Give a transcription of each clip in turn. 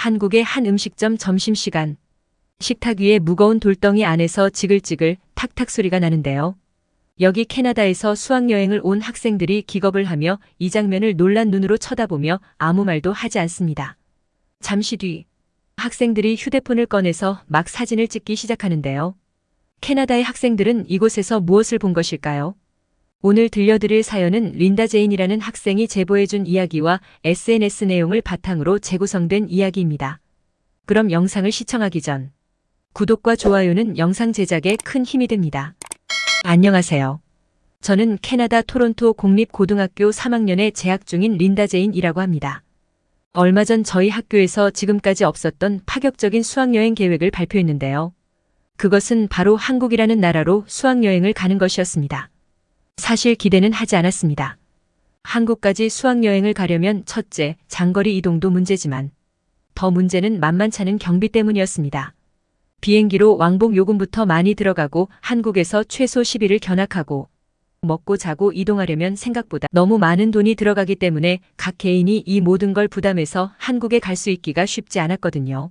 한국의 한 음식점 점심시간. 식탁 위에 무거운 돌덩이 안에서 지글지글 탁탁 소리가 나는데요. 여기 캐나다에서 수학여행을 온 학생들이 기겁을 하며 이 장면을 놀란 눈으로 쳐다보며 아무 말도 하지 않습니다. 잠시 뒤 학생들이 휴대폰을 꺼내서 막 사진을 찍기 시작하는데요. 캐나다의 학생들은 이곳에서 무엇을 본 것일까요? 오늘 들려드릴 사연은 린다 제인이라는 학생이 제보해준 이야기와 SNS 내용을 바탕으로 재구성된 이야기입니다. 그럼 영상을 시청하기 전 구독과 좋아요는 영상 제작에 큰 힘이 됩니다. 안녕하세요. 저는 캐나다 토론토 공립고등학교 3학년에 재학 중인 린다 제인이라고 합니다. 얼마 전 저희 학교에서 지금까지 없었던 파격적인 수학여행 계획을 발표했는데요. 그것은 바로 한국이라는 나라로 수학여행을 가는 것이었습니다. 사실 기대는 하지 않았습니다. 한국까지 수학여행을 가려면 첫째, 장거리 이동도 문제지만 더 문제는 만만찮은 경비 때문이었습니다. 비행기로 왕복 요금부터 많이 들어가고 한국에서 최소 10일을 견학하고 먹고 자고 이동하려면 생각보다 너무 많은 돈이 들어가기 때문에 각 개인이 이 모든 걸 부담해서 한국에 갈 수 있기가 쉽지 않았거든요.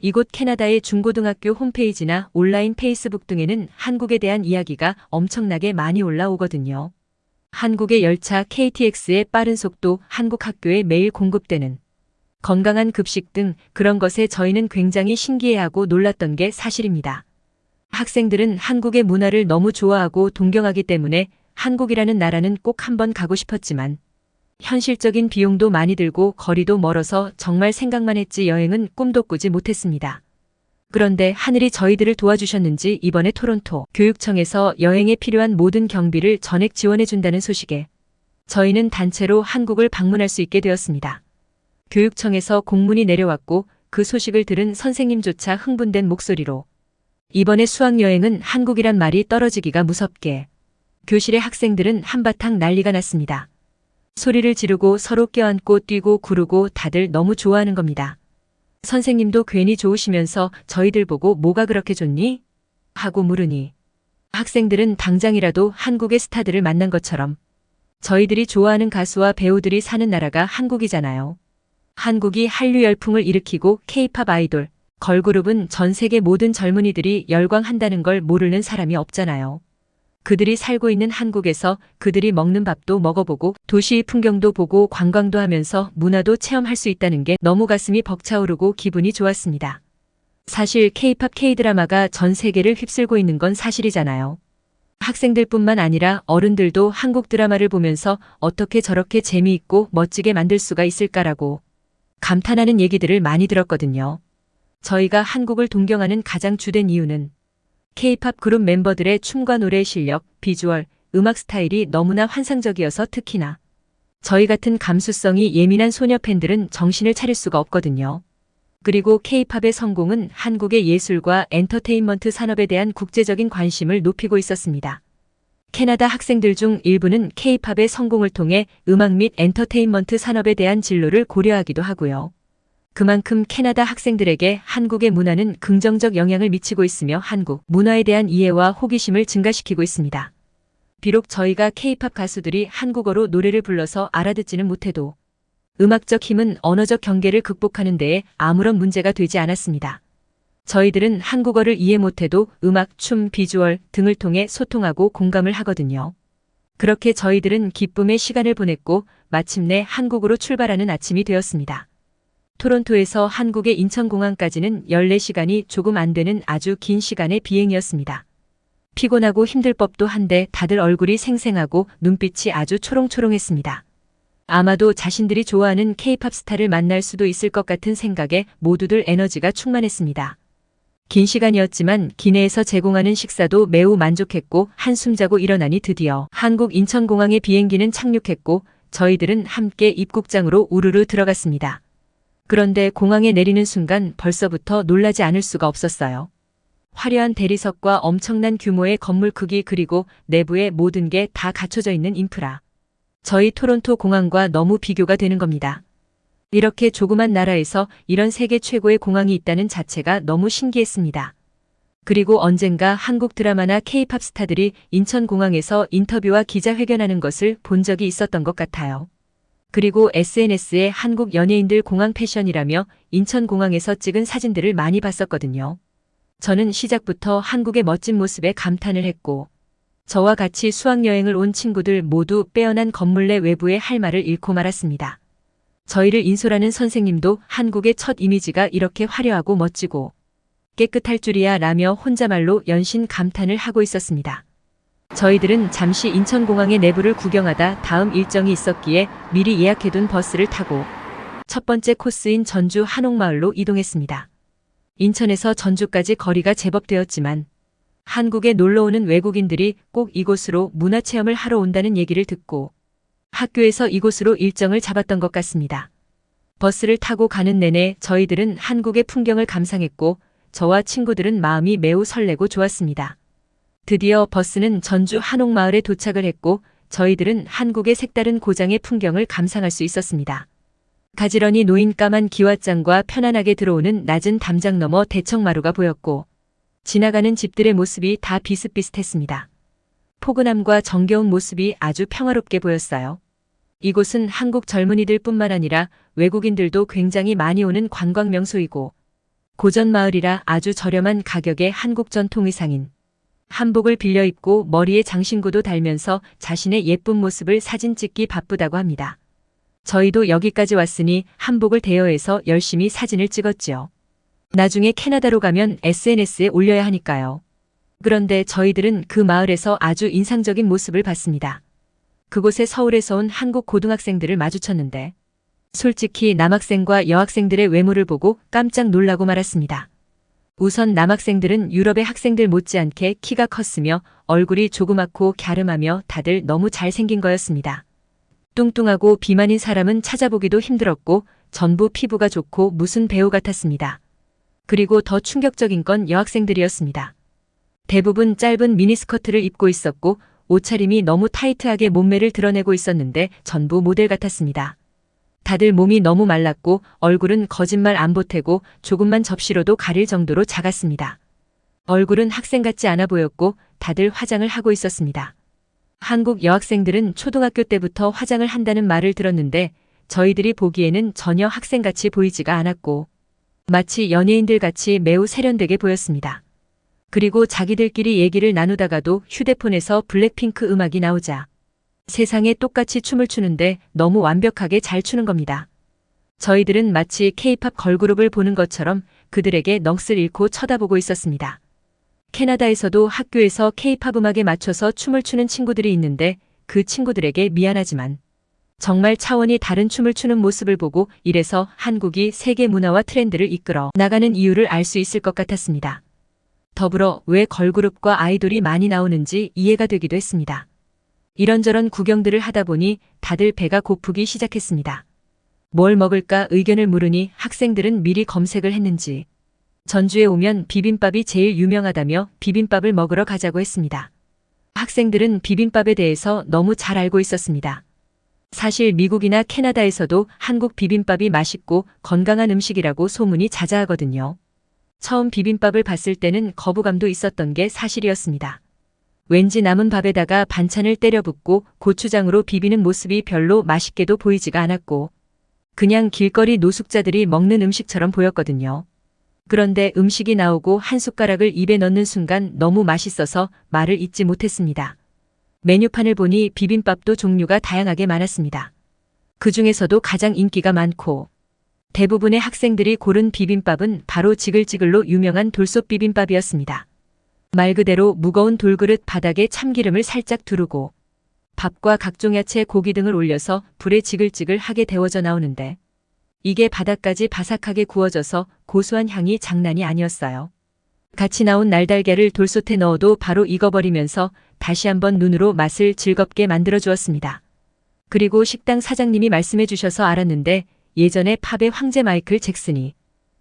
이곳 캐나다의 중고등학교 홈페이지나 온라인 페이스북 등에는 한국에 대한 이야기가 엄청나게 많이 올라오거든요. 한국의 열차 KTX의 빠른 속도, 한국 학교에 매일 공급되는 건강한 급식 등 그런 것에 저희는 굉장히 신기해하고 놀랐던 게 사실입니다. 학생들은 한국의 문화를 너무 좋아하고 동경하기 때문에 한국이라는 나라는 꼭 한번 가고 싶었지만 현실적인 비용도 많이 들고 거리도 멀어서 정말 생각만 했지 여행은 꿈도 꾸지 못했습니다. 그런데 하늘이 저희들을 도와주셨는지 이번에 토론토 교육청에서 여행에 필요한 모든 경비를 전액 지원해준다는 소식에 저희는 단체로 한국을 방문할 수 있게 되었습니다. 교육청에서 공문이 내려왔고 그 소식을 들은 선생님조차 흥분된 목소리로 이번에 수학여행은 한국이란 말이 떨어지기가 무섭게 교실의 학생들은 한바탕 난리가 났습니다. 소리를 지르고 서로 껴안고 뛰고 구르고 다들 너무 좋아하는 겁니다. 선생님도 괜히 좋으시면서 저희들 보고 뭐가 그렇게 좋니? 하고 물으니 학생들은 당장이라도 한국의 스타들을 만난 것처럼 저희들이 좋아하는 가수와 배우들이 사는 나라가 한국이잖아요. 한국이 한류 열풍을 일으키고 케이팝 아이돌, 걸그룹은 전 세계 모든 젊은이들이 열광한다는 걸 모르는 사람이 없잖아요. 그들이 살고 있는 한국에서 그들이 먹는 밥도 먹어보고 도시의 풍경도 보고 관광도 하면서 문화도 체험할 수 있다는 게 너무 가슴이 벅차오르고 기분이 좋았습니다. 사실 케이팝 K드라마가 전 세계를 휩쓸고 있는 건 사실이잖아요. 학생들뿐만 아니라 어른들도 한국 드라마를 보면서 어떻게 저렇게 재미있고 멋지게 만들 수가 있을까라고 감탄하는 얘기들을 많이 들었거든요. 저희가 한국을 동경하는 가장 주된 이유는 K-팝 그룹 멤버들의 춤과 노래 실력, 비주얼, 음악 스타일이 너무나 환상적이어서 특히나 저희 같은 감수성이 예민한 소녀 팬들은 정신을 차릴 수가 없거든요. 그리고 K-팝의 성공은 한국의 예술과 엔터테인먼트 산업에 대한 국제적인 관심을 높이고 있었습니다. 캐나다 학생들 중 일부는 K-팝의 성공을 통해 음악 및 엔터테인먼트 산업에 대한 진로를 고려하기도 하고요. 그만큼 캐나다 학생들에게 한국의 문화는 긍정적 영향을 미치고 있으며 한국 문화에 대한 이해와 호기심을 증가시키고 있습니다. 비록 저희가 K-팝 가수들이 한국어로 노래를 불러서 알아듣지는 못해도 음악적 힘은 언어적 경계를 극복하는 데에 아무런 문제가 되지 않았습니다. 저희들은 한국어를 이해 못해도 음악, 춤, 비주얼 등을 통해 소통하고 공감을 하거든요. 그렇게 저희들은 기쁨의 시간을 보냈고 마침내 한국으로 출발하는 아침이 되었습니다. 토론토에서 한국의 인천공항까지는 14시간이 조금 안 되는 아주 긴 시간의 비행이었습니다. 피곤하고 힘들 법도 한데 다들 얼굴이 생생하고 눈빛이 아주 초롱초롱했습니다. 아마도 자신들이 좋아하는 케이팝 스타를 만날 수도 있을 것 같은 생각에 모두들 에너지가 충만했습니다. 긴 시간이었지만 기내에서 제공하는 식사도 매우 만족했고 한숨 자고 일어나니 드디어 한국 인천공항의 비행기는 착륙했고 저희들은 함께 입국장으로 우르르 들어갔습니다. 그런데 공항에 내리는 순간 벌써부터 놀라지 않을 수가 없었어요. 화려한 대리석과 엄청난 규모의 건물 크기 그리고 내부의 모든 게 다 갖춰져 있는 인프라. 저희 토론토 공항과 너무 비교가 되는 겁니다. 이렇게 조그만 나라에서 이런 세계 최고의 공항이 있다는 자체가 너무 신기했습니다. 그리고 언젠가 한국 드라마나 케이팝 스타들이 인천공항에서 인터뷰와 기자회견하는 것을 본 적이 있었던 것 같아요. 그리고 SNS에 한국 연예인들 공항 패션이라며 인천공항에서 찍은 사진들을 많이 봤었거든요. 저는 시작부터 한국의 멋진 모습에 감탄을 했고, 저와 같이 수학여행을 온 친구들 모두 빼어난 건물 내 외부의 할 말을 잃고 말았습니다. 저희를 인솔하는 선생님도 한국의 첫 이미지가 이렇게 화려하고 멋지고 깨끗할 줄이야 라며 혼자말로 연신 감탄을 하고 있었습니다. 저희들은 잠시 인천공항의 내부를 구경하다 다음 일정이 있었기에 미리 예약해둔 버스를 타고 첫 번째 코스인 전주 한옥마을로 이동했습니다. 인천에서 전주까지 거리가 제법 되었지만 한국에 놀러 오는 외국인들이 꼭 이곳으로 문화체험을 하러 온다는 얘기를 듣고 학교에서 이곳으로 일정을 잡았던 것 같습니다. 버스를 타고 가는 내내 저희들은 한국의 풍경을 감상했고 저와 친구들은 마음이 매우 설레고 좋았습니다. 드디어 버스는 전주 한옥마을에 도착을 했고 저희들은 한국의 색다른 고장의 풍경을 감상할 수 있었습니다. 가지런히 놓인 까만 기와장과 편안하게 들어오는 낮은 담장 너머 대청마루가 보였고 지나가는 집들의 모습이 다 비슷비슷했습니다. 포근함과 정겨운 모습이 아주 평화롭게 보였어요. 이곳은 한국 젊은이들 뿐만 아니라 외국인들도 굉장히 많이 오는 관광 명소이고 고전 마을이라 아주 저렴한 가격에 한국 전통 의상인 한복을 빌려 입고 머리에 장신구도 달면서 자신의 예쁜 모습을 사진 찍기 바쁘다고 합니다. 저희도 여기까지 왔으니 한복을 대여해서 열심히 사진을 찍었지요. 나중에 캐나다로 가면 SNS에 올려야 하니까요. 그런데 저희들은 그 마을에서 아주 인상적인 모습을 봤습니다. 그곳에 서울에서 온 한국 고등학생들을 마주쳤는데 솔직히 남학생과 여학생들의 외모를 보고 깜짝 놀라고 말았습니다. 우선 남학생들은 유럽의 학생들 못지않게 키가 컸으며 얼굴이 조그맣고 갸름하며 다들 너무 잘생긴 거였습니다. 뚱뚱하고 비만인 사람은 찾아보기도 힘들었고 전부 피부가 좋고 무슨 배우 같았습니다. 그리고 더 충격적인 건 여학생들이었습니다. 대부분 짧은 미니스커트를 입고 있었고 옷차림이 너무 타이트하게 몸매를 드러내고 있었는데 전부 모델 같았습니다. 다들 몸이 너무 말랐고 얼굴은 거짓말 안 보태고 조금만 접시로도 가릴 정도로 작았습니다. 얼굴은 학생 같지 않아 보였고 다들 화장을 하고 있었습니다. 한국 여학생들은 초등학교 때부터 화장을 한다는 말을 들었는데 저희들이 보기에는 전혀 학생같이 보이지가 않았고 마치 연예인들 같이 매우 세련되게 보였습니다. 그리고 자기들끼리 얘기를 나누다가도 휴대폰에서 블랙핑크 음악이 나오자 세상에 똑같이 춤을 추는데 너무 완벽하게 잘 추는 겁니다. 저희들은 마치 케이팝 걸그룹을 보는 것처럼 그들에게 넋을 잃고 쳐다보고 있었습니다. 캐나다에서도 학교에서 케이팝 음악에 맞춰서 춤을 추는 친구들이 있는데 그 친구들에게 미안하지만 정말 차원이 다른 춤을 추는 모습을 보고 이래서 한국이 세계 문화와 트렌드를 이끌어 나가는 이유를 알 수 있을 것 같았습니다. 더불어 왜 걸그룹과 아이돌이 많이 나오는지 이해가 되기도 했습니다. 이런저런 구경들을 하다 보니 다들 배가 고프기 시작했습니다. 뭘 먹을까 의견을 물으니 학생들은 미리 검색을 했는지 전주에 오면 비빔밥이 제일 유명하다며 비빔밥을 먹으러 가자고 했습니다. 학생들은 비빔밥에 대해서 너무 잘 알고 있었습니다. 사실 미국이나 캐나다에서도 한국 비빔밥이 맛있고 건강한 음식이라고 소문이 자자하거든요. 처음 비빔밥을 봤을 때는 거부감도 있었던 게 사실이었습니다. 왠지 남은 밥에다가 반찬을 때려 붓고 고추장으로 비비는 모습이 별로 맛있게도 보이지가 않았고 그냥 길거리 노숙자들이 먹는 음식처럼 보였거든요. 그런데 음식이 나오고 한 숟가락을 입에 넣는 순간 너무 맛있어서 말을 잇지 못했습니다. 메뉴판을 보니 비빔밥도 종류가 다양하게 많았습니다. 그 중에서도 가장 인기가 많고 대부분의 학생들이 고른 비빔밥은 바로 지글지글로 유명한 돌솥 비빔밥이었습니다. 말 그대로 무거운 돌그릇 바닥에 참기름을 살짝 두르고 밥과 각종 야채, 고기 등을 올려서 불에 지글지글하게 데워져 나오는데 이게 바닥까지 바삭하게 구워져서 고소한 향이 장난이 아니었어요. 같이 나온 날달걀을 돌솥에 넣어도 바로 익어버리면서 다시 한번 눈으로 맛을 즐겁게 만들어 주었습니다. 그리고 식당 사장님이 말씀해 주셔서 알았는데 예전에 팝의 황제 마이클 잭슨이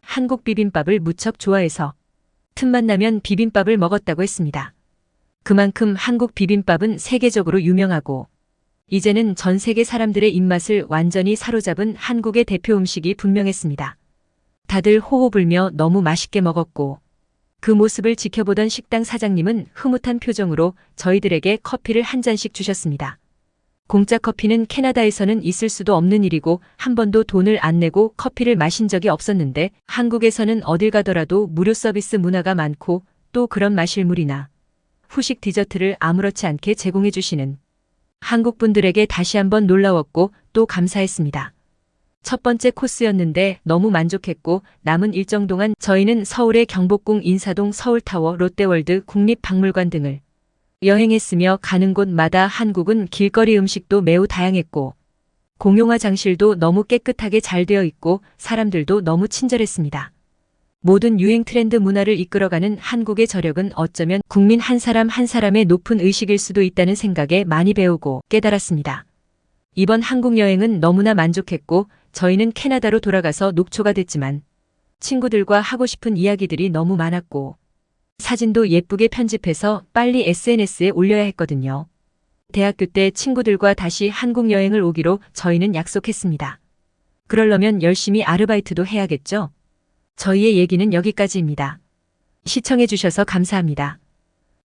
한국 비빔밥을 무척 좋아해서 틈만 나면 비빔밥을 먹었다고 했습니다. 그만큼 한국 비빔밥은 세계적으로 유명하고 이제는 전 세계 사람들의 입맛을 완전히 사로잡은 한국의 대표 음식이 분명했습니다. 다들 호호 불며 너무 맛있게 먹었고 그 모습을 지켜보던 식당 사장님은 흐뭇한 표정으로 저희들에게 커피를 한 잔씩 주셨습니다. 공짜 커피는 캐나다에서는 있을 수도 없는 일이고 한 번도 돈을 안 내고 커피를 마신 적이 없었는데 한국에서는 어딜 가더라도 무료 서비스 문화가 많고 또 그런 마실물이나 후식 디저트를 아무렇지 않게 제공해 주시는 한국 분들에게 다시 한번 놀라웠고 또 감사했습니다. 첫 번째 코스였는데 너무 만족했고 남은 일정 동안 저희는 서울의 경복궁 인사동 서울타워 롯데월드 국립박물관 등을 여행했으며 가는 곳마다 한국은 길거리 음식도 매우 다양했고 공용화 장실도 너무 깨끗하게 잘 되어 있고 사람들도 너무 친절했습니다. 모든 유행 트렌드 문화를 이끌어가는 한국의 저력은 어쩌면 국민 한 사람 한 사람의 높은 의식일 수도 있다는 생각에 많이 배우고 깨달았습니다. 이번 한국 여행은 너무나 만족했고 저희는 캐나다로 돌아가서 녹초가 됐지만 친구들과 하고 싶은 이야기들이 너무 많았고 사진도 예쁘게 편집해서 빨리 SNS에 올려야 했거든요. 대학교 때 친구들과 다시 한국 여행을 오기로 저희는 약속했습니다. 그러려면 열심히 아르바이트도 해야겠죠? 저희의 얘기는 여기까지입니다. 시청해주셔서 감사합니다.